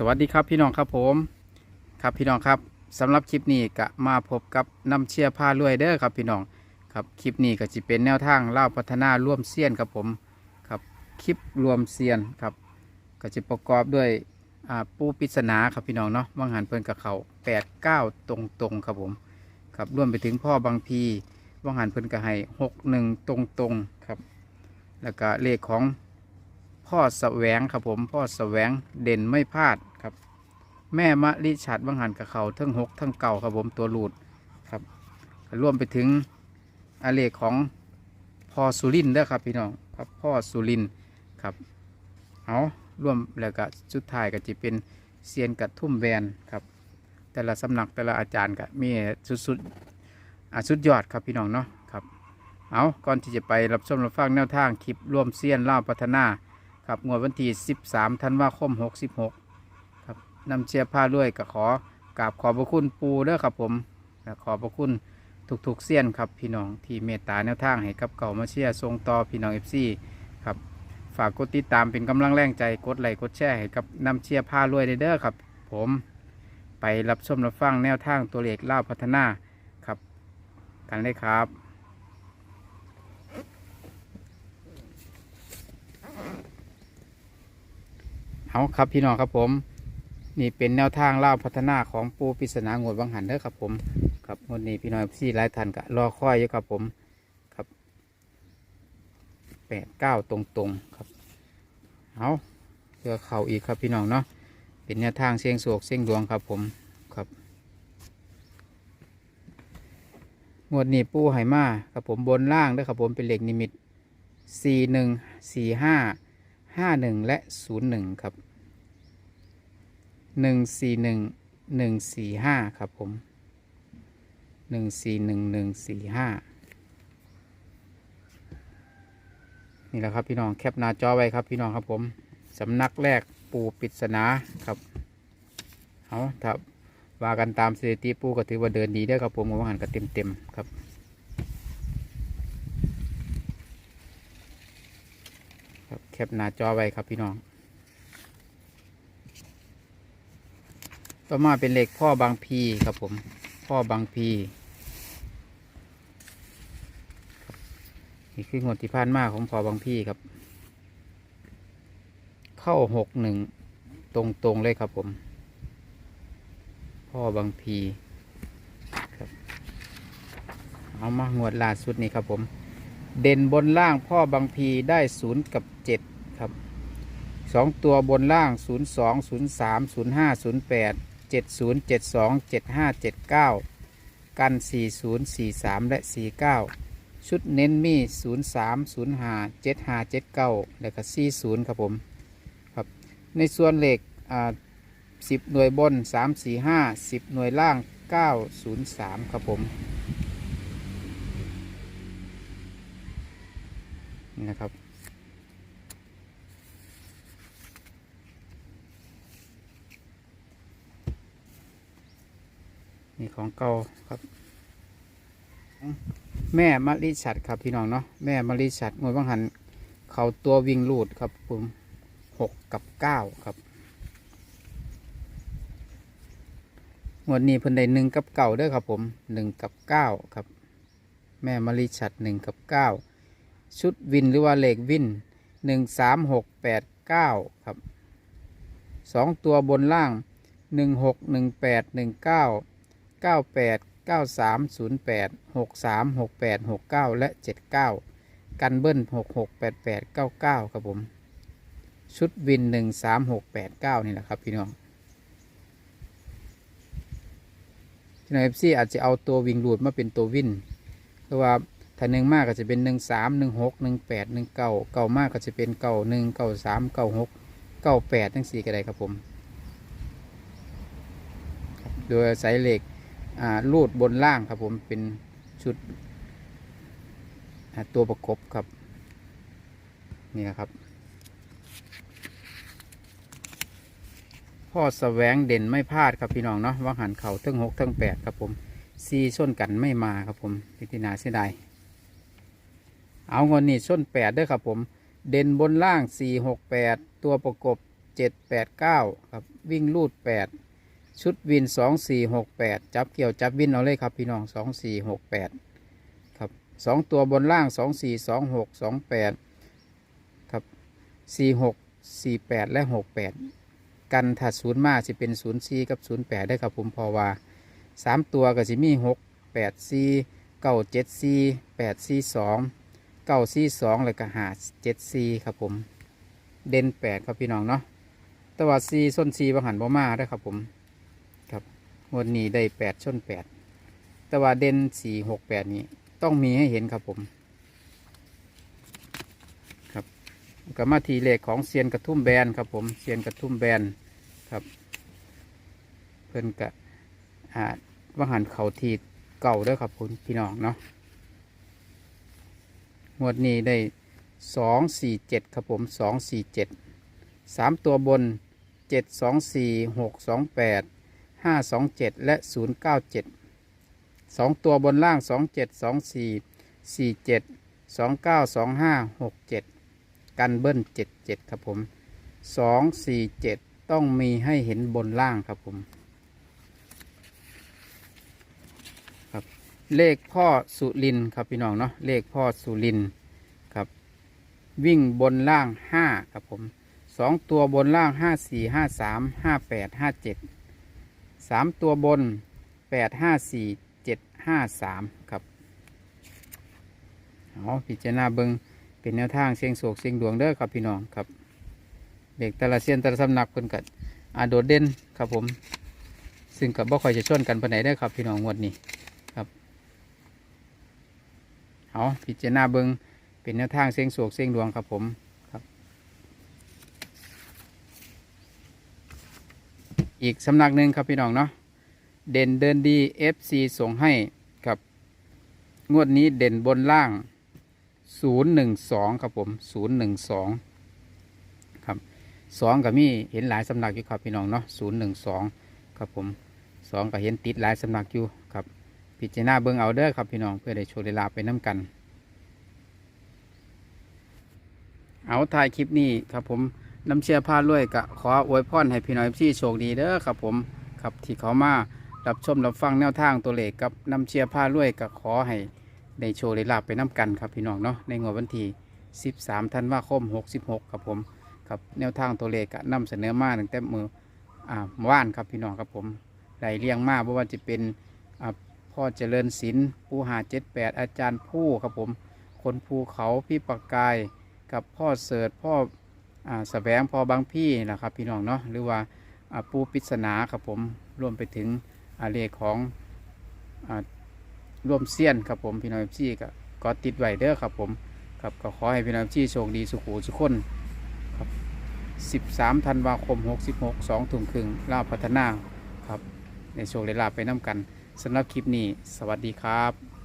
สวัสดีครับพี่น้องครับผมครับพี่น้องครับสำหรับคลิปนี้ก็มาพบกับน้ำเชียร์ผ้ารวยเด้อครับพี่น้องครับคลิปนี้ก็จะเป็นแนวทางเล่าพัฒนาร่วมเซียนครับผมครับคลิปรวมเซียนครับก็จะประกอบด้วยปูปริศนาครับพี่น้องเนาะว่างหันเพิ่นกับเขาแปดเก้าตรงตรงๆครับผมครับรวมไปถึงพ่อบางพีว่างหันเพิ่นก็ให้หกหนึ่งตรงตรงๆครับแล้วก็เลขของพ่อแสวงครับผมพ่อแสวงเด่นไม่พลาด แม่มะลิฉัดบังหันกับเขาทั้งหกทั้งเก่าครับผมตัวหลุดครับรวมไปถึงอเลขของพ่อสุรินเด้อครับพี่น้องครับพ่อสุรินครับเอาร่วมแล้วก็สุดท้ายก็จะเป็นเซียนกับทุ่มแวนครับ แต่ละสำนักแต่ละอาจารย์ก็มีสุดๆอ่าสุดยอดครับพี่น้องเนาะครับเอาก่อนที่จะไปรับชมรับฟังแนวทางคลิปร่วมเซียนเล่าพัฒนาครับงวดวันที่ 13 ธันวาคม 66 นำเชียร์ผ้าด้วยก็ขอกราบขอบพระคุณปูเด้อครับผมขอบพระคุณทุกๆเสี้ยนครับพี่น้องที่เมตตาแนวทางให้กับเก่ามาเชียร์ทรงต่อพี่น้องเอฟซีครับฝากกดติดตามเป็นกำลังแรงใจกดไลค์กดแชร์ให้กับนำเชียร์ผ้ารวยเด้อครับ ผมไปรับชมรับฟังแนวทางตัวเลขเล่าพัฒนาครับ กันเลยครับเอาครับพี่น้องครับผม นี่เป็นแนวทางเล่าพัฒนาของปูปริศนางวดวังหันเด้อครับผมครับงวดนี้พี่น้องพี่หลายท่านก็รอคอยอยู่ครับผมครับแปดเก้าตรงๆครับเอาเพื่อเข่าอีกครับพี่น้องเนาะเป็นแนวทางเสียงโศกเสียงดวงครับผมครับงวดนี้ปูไหมาครับผมบนล่างเด้อครับผมเป็นเหล็กนิมิตสี่หนึ่งสี่ห้าห้าหนึ่งและศูนย์หนึ่งครับ หนึ่งสี่หนึ่งหนึ่งสี่ห้าครับผมหนึ่งสี่หนึ่งหนึ่งสี่ห้านี่แหละครับพี่น้องแคปหน้าจอไว้ครับพี่น้องครับผมสำนักแรกปูปริศนาครับเอาถ้าว่ากันตามสถิติปูก็ถือว่าเดินดีได้ครับผมว่าหันก็เต็มเต็มๆครับครับ แคปหน้าจอไว้ครับพี่น้อง ต่อมาเป็นเหล็กพ่อบางพีครับผม พ่อบางพีนี่คืองวดที่ผ่านมาของพ่อบางพีครับ เข้าหกหนึ่งตรงตรงเลยครับผม พ่อบางพีครับ เอามางวดล่าสุดนี้ครับผม เด่นบนล่างพ่อบางพีได้ศูนย์กับเจ็ดครับสองตัวบนล่างศูนย์สองศูน ย์สามศูนย์ห้าศูนย์แปดเจ็ดศูนย์เจ็ดสองเจ็ดห้าเจ็ดเก้ากันสี่ศูนย์สี่สามและสี่เก้าชุดเน้นมีศูนย์สามศูนย์ห้าเจ็ดหาเจ็ดเก้าและก็สี่ศูนย์ครับผมครับในส่วนเหล็กอ่าสิบหน่วยบนสามสี่ห้าสิบหน่วยล่างเก้าศูนย์สามครับผมนะครับ ของเก่าครับ แม่มะลิฉัดครับพี่น้องเนาะแม่มะลิฉัดงวยบังหันเขาตัววิ่งลูดครับผมหกกับเก้าครับงวดนี้เพิ่นได้หนึ่งกับเก้าด้อครับผมหนึ่งกับเก้าครับ แม่มะลิฉัดหนึ่งกับเก้าชุดวินหรือว่าเลขวินหนึ่งสามหกแปดเก้าครับสองตัวบนล่างหนึ่งหกหนึ่งแปดหนึ่งเก้า เก้าแปดเก้าสามศูนย์แปดหกสามหกแปดหกเก้าและเจ็ดเก้ากันเบิ้ลหกหกแปดแปดเก้าเก้าครับผม ชุดวินหนึ่งสามหกแปดเก้านี่แหละครับพี่น้องพี่น้องเอฟซีอาจจะเอาตัววิ่งรูดมาเป็นตัววินเพราะว่าถ้าหนึ่งมากก็จะเป็นหนึ่งสามหนึ่งหกหนึ่งแปดหนึ่งเก้าเก้ามากก็จะเป็นเก้าหนึ่งเก้าสามเก้าหกเก้าแปดทั้งสี่ก็ได้ครับผม โดยอาศัยเหล็ก ลูดบนล่างครับผมเป็นชุดตัวประกบครับ นี่นะครับพ่อแสวงเด่นไม่พลาดครับพี่น้องเนาะว่าหันเข่าทั้งหกทั้งแปดครับผมซีส้นกันไม่มาครับผมพิจารณาเสียดายเอาเงินนี่ส้นแปดด้วยครับผม เด่นบนล่างสี่หกแปดตัวประกบเจ็ดแปดเก้าครับวิ่งลูดแปด ชุดวินสองสี่หกแปดจับเกี่ยวจับวินเอาเลยครับพี่น้องสองสี่หกแปดครับสองตัวบนล่างสองสี่สองหกสองแปดครับสี่หกสี่แปดและหกแปดกันถัดศูนย์มาสิเป็นศูนย์สี่กับศูนย์แปดได้ครับผมพอว่าสามตัวก็สิมีหกแปดสี่เก้าเจ็ดสี่แปดสี่สองเก้าสี่สองแล้วก็หาเจ็ดสี่ครับผมเด่นแปดครับพี่น้องเนาะแต่ว่าซีส้นซีบางหันบ่มาได้ครับผม งวดนี้ได้แปดชนแปดแต่ว่าเด่นสี่หกแปดนี้ต้องมีให้เห็นครับผมครับก็มาทีเลขของเซียนกระทุ่มแบนครับผมเซียนกระทุ่มแบนครับ เพิ่นกะอ่าว่าหันเขาทีเก่าด้วยครับคุณพี่น้องเนาะงวดนี้ได้สองสี่เจ็ดครับผมสองสี่เจ็ดสามตัวบนเจ็ดสองสี่หกสองแปด ห้าสองเจ็ดและศูนย์เก้าเจ็ดสองตัวบนล่างสองเจ็ดสองสี่สี่เจ็ดสองเก้าสองห้าหกเจ็ดกันเบิ้ลเจ็ดเจ็ดครับผมสองสี่เจ็ดต้องมีให้เห็นบนล่างครับผมครับเลขพ่อสุรินครับพี่น้องเนาะเลขพ่อสุรินทร์วิ่งบนล่างห้าครับผมสองตัวบนล่างห้าสี่ห้า สามตัวบนแปดห้าสี่เจ็ดห้าสามครับเอาพิจารณาเบิงเป็นแนวทางเสียงโศกเสียงดวงเด้อครับพี่น้องครับเด็กแต่ละเซียนแต่ละสำนักเพิ่นกัดอาโดดเด่นครับผม ซึ่งกับบ่ค่อยจะชนกันไปไหนได้ครับพี่น้องงวดนี้ครับเอาพิจารณาเบิงเป็นแนวทางเสียงโศกเสียงดวงครับผมครับ อีกสำนักหนึ่งครับพี่น้องเนาะเด่นเดินดี FC ส่งให้ครับ งวดนี้เด่นบนล่าง 012 ครับผม 012 ครับสองกับมีเห็นหลายสำนักอยู่ครับพี่น้องเนาะ012 ครับผมสองก็เห็นติดหลายสำนักอยู่ครับ พิจารณาเบิ่งเอาเด้อครับพี่น้องเพื่อได้โชว์ได้ลาไปน้ำกัน เอาถ่ายคลิปนี้ครับผม น้ำเชียร์พาลุยกะขออวยพรให้พี่น้อยพี่โชคดีเด้อครับผมครับที่เขามารับชมรับฟังแนวทางตัวเลขกับน้ำเชียร์พาลุยกะขอให้ได้โชว์ได้ลาบไปน้ำกันครับพี่น้องเนาะในงวดวันที่ 13ธันวาคม 66 ครับผมครับแนวทางตัวเลขกะนำเสนอมาตั้งแต่มืออ่าว่านครับพี่น้องครับผมไหลเรียงมาเพราะว่าจะเป็นอ่าพ่อเจริญศิลป์ผู้หาเจ็ดแปดอาจารย์ผู้ครับผม คนภูเขาพี่ปากกายกับพ่อเสิร์ชพ่อ อ่าแสวงพอบางพี่นะครับพี่น้องเนาะหรือว่าปูปริศนาครับผมรวมไปถึงเลขของอร่วมเซียนครับผมพี่น้องพี่ก็ก็ติดไว้เด้อครับผมครับก็ขอให้พี่น้องพี่โชคดีสุขหูสุขคนครับ13ธันวาคม 66 2ทุ่มครึ่งลาพัฒนาครับในโชคได้ลาไปน้ำกันสำหรับคลิปนี้ สวัสดีครับ